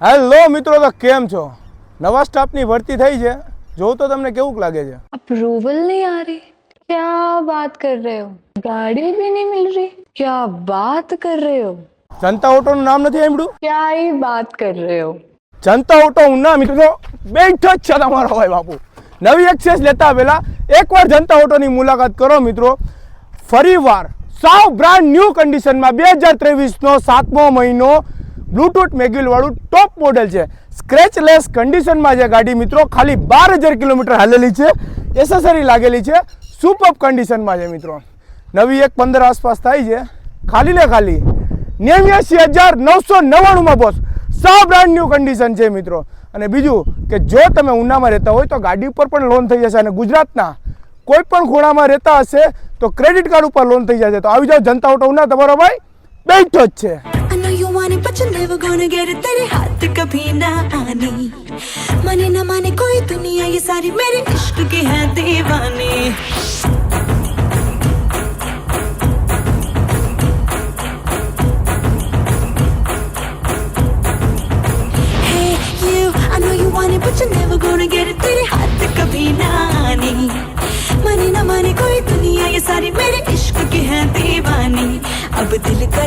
Hello મિત્રો તો કેમ છો નવા સ્ટાફની ભરતી થઈ છે જોઉં તો તમને કેવું લાગે છે अप्रूवल नहीं आ रही क्या बात कर रहे हो गाड़ी भी नहीं मिल रही क्या बात कर रहे हो જનતા ઓટોનું નામ નથી સાંભળ્યું क्या ही બાત કર रहे हो જનતા ઓટો ઉના મિત્રો બેઠો જ છે તમારો ભાઈ બાપુ નવી એક્સેસ લેતા પહેલા એકવાર જનતા ઓટોની મુલાકાત કરો મિત્રો ફરીવાર સાવ બ્રાન્ડ ન્યૂ કન્ડિશનમાં બે હજાર ત્રેવીસનો સાતમો મહિનો બ્લૂટૂથ મેગ્યુલવાળું ટોપ મોડેલ છે. સ્ક્રેચલેસ કન્ડિશનમાં છે ગાડી મિત્રો, ખાલી બાર હજાર કિલોમીટર હાલેલી છે. એસેસરી લાગેલી છે. સુપર કન્ડિશનમાં છે મિત્રો. નવી એક પંદર આસપાસ થાય છે. ખાલી ને ખાલી નેવ્યાસી હજાર નવસો નવ્વાણુંમાં બોસ સાવ બ્રાન્ડ ન્યૂ કન્ડિશન છે મિત્રો. અને બીજું કે જો તમે ઉનામાં રહેતા હોય તો ગાડી ઉપર પણ લોન થઈ જશે અને ગુજરાતના કોઈ પણ ખૂણામાં રહેતા હશે તો ક્રેડિટ કાર્ડ ઉપર લોન થઈ જશે. તો આવી જાઓ, જનતા ઓટો ઉના તમારો ભાઈ, બેઠો જ છે. but you're never gonna get it तेरे हाथ कभी ना आने। माने ना माने कोई दुनिया ये सारी मेरे इश्क की है दीवानी। But you're never gonna get it. तेरे हाथ कभी ना आने। माने ना माने कोई दुनिया ये सारी मेरे इश्क के हैं दीवानी। अब दिल कर